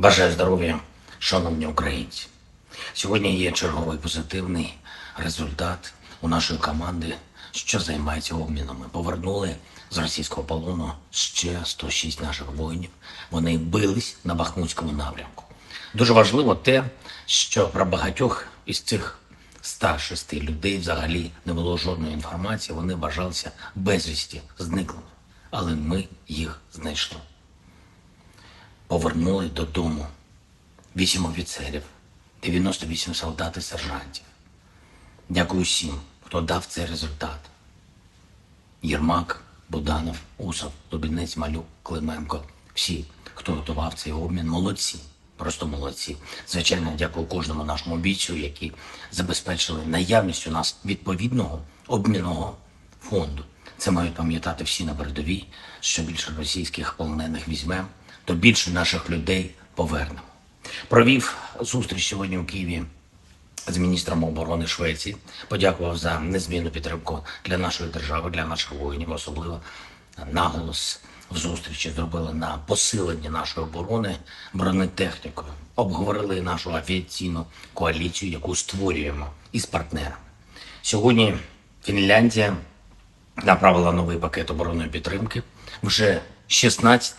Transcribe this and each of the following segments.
Бажаю здоров'я, шановні українці. Сьогодні є черговий позитивний результат у нашої команди, що займається обмінами. Повернули з російського полону ще 106 наших воїнів. Вони бились на Бахмутському напрямку. Дуже важливо те, що про багатьох із цих 106 людей взагалі не було жодної інформації. Вони вважалися безвісті зниклими. Але ми їх знайшли повернули додому 8 офіцерів, 98 солдат і сержантів. Дякую всім, хто дав цей результат. Єрмак, Буданов, Усов, Дубінець, Малюк, Клименко. Всі, хто готував цей обмін, молодці. Просто молодці. Звичайно, дякую кожному нашому бійцю, які забезпечили наявність у нас відповідного обмінного фонду. Це мають пам'ятати всі на передовій. Що більше російських полонених візьмемо, то більше наших людей повернемо. Провів зустріч сьогодні у Києві з міністром оборони Швеції. Подякував за незмінну підтримку для нашої держави, для наших воїнів, особливо наголос в зустрічі зробили на посилення нашої оборони бронетехнікою. Обговорили нашу авіаційну коаліцію, яку створюємо із партнерами. Сьогодні Фінляндія направила новий пакет оборонної підтримки. Вже 16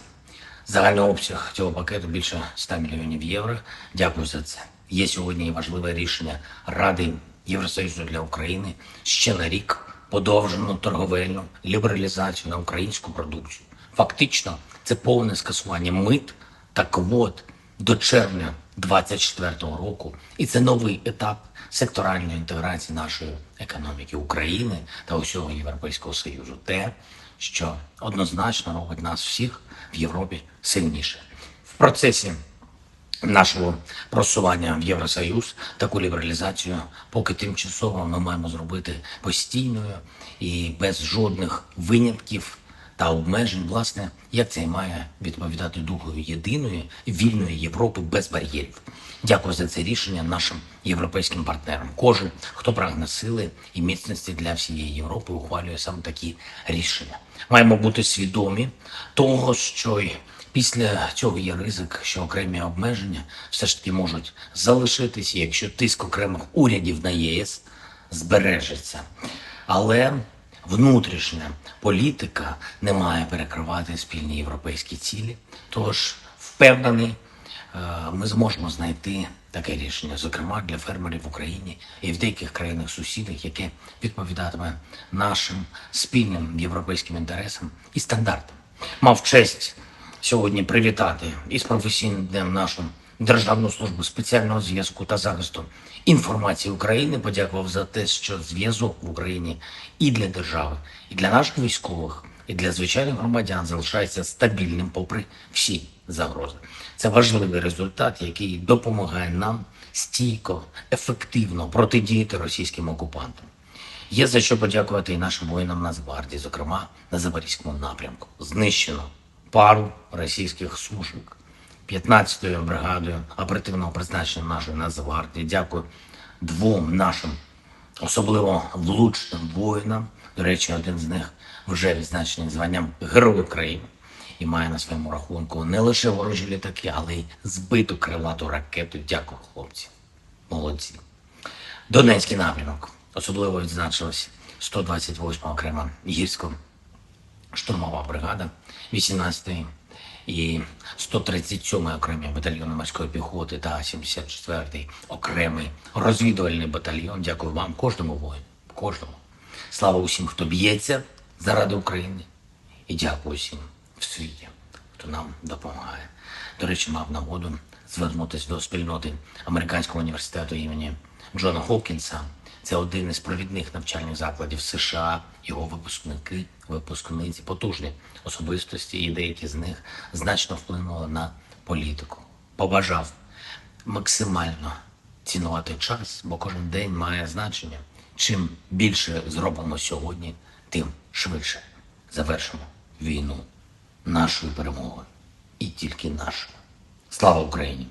Загальний обсяг цього пакету більше 100 мільйонів євро. Дякую за це. Є сьогодні і важливе рішення Ради Євросоюзу для України ще на рік подовжену торговельну лібералізацію на українську продукцію. Фактично, це повне скасування мит та квот до червня 2024 року. І це новий етап секторальної інтеграції нашої економіки України та усього Європейського Союзу. Те, що однозначно робить нас всіх в Європі сильніше. В процесі нашого просування в Євросоюз таку лібералізацію, поки тимчасово ми маємо зробити постійною і без жодних винятків та обмежень, власне, як це має відповідати духу єдиної вільної Європи без бар'єрів. Дякую за це рішення нашим європейським партнерам. Кожен, хто прагне сили і міцності для всієї Європи, ухвалює саме такі рішення. Маємо бути свідомі того, що й після цього є ризик, що окремі обмеження все ж таки можуть залишитися, якщо тиск окремих урядів на єС збережеться. Але внутрішня політика не має перекривати спільні європейські цілі. Тож впевнений, е, ми зможемо знайти таке рішення, зокрема для фермерів в Україні і в деяких країнах сусідах, яке відповідатиме нашим спільним європейським інтересам і стандартам. Мав честь сьогодні привітати із професійним днем нашу Державну службу спеціального зв'язку та захисту інформації України. Подякував за те, що зв'язок в Україні і для держави, і для наших військових, і для звичайних громадян залишається стабільним, попри всі загрози. Це важливий результат, який допомагає нам стійко, ефективно протидіяти російським окупантам. Є за що подякувати і нашим воїнам Нацгвардії, зокрема на Запорізькому напрямку. Знищено пару російських сушок. 15-ю бригадою оперативного призначення нашої Нацгвардії. Дякую двом нашим особливо влучним воїнам. До речі, один з них вже відзначений званням Герой України і має на своєму рахунку не лише ворожі літаки, але й збиту крилату ракету. Дякую, хлопці. Молодці. Донецький напрямок. Особливо відзначилась 128 окрема гірсько штурмова бригада 18-ї і 137-й окремий батальйон морської піхоти та 74-й окремий розвідувальний батальйон. Дякую вам, кожному воїну, кожному. Слава усім, хто б'ється заради України. І дякую всім в світі, хто нам допомагає. До речі, мав нагоду звернутися до спільноти американського університету імені Джона Хопкінса. Це один із провідних навчальних закладів США. Його випускники, випускниці, потужні особистості, і деякі з них значно вплинули на політику. Побажав максимально цінувати час, бо кожен день має значення. Чим більше зробимо сьогодні, тим швидше завершимо війну нашою перемогою і тільки нашою. Слава Україні!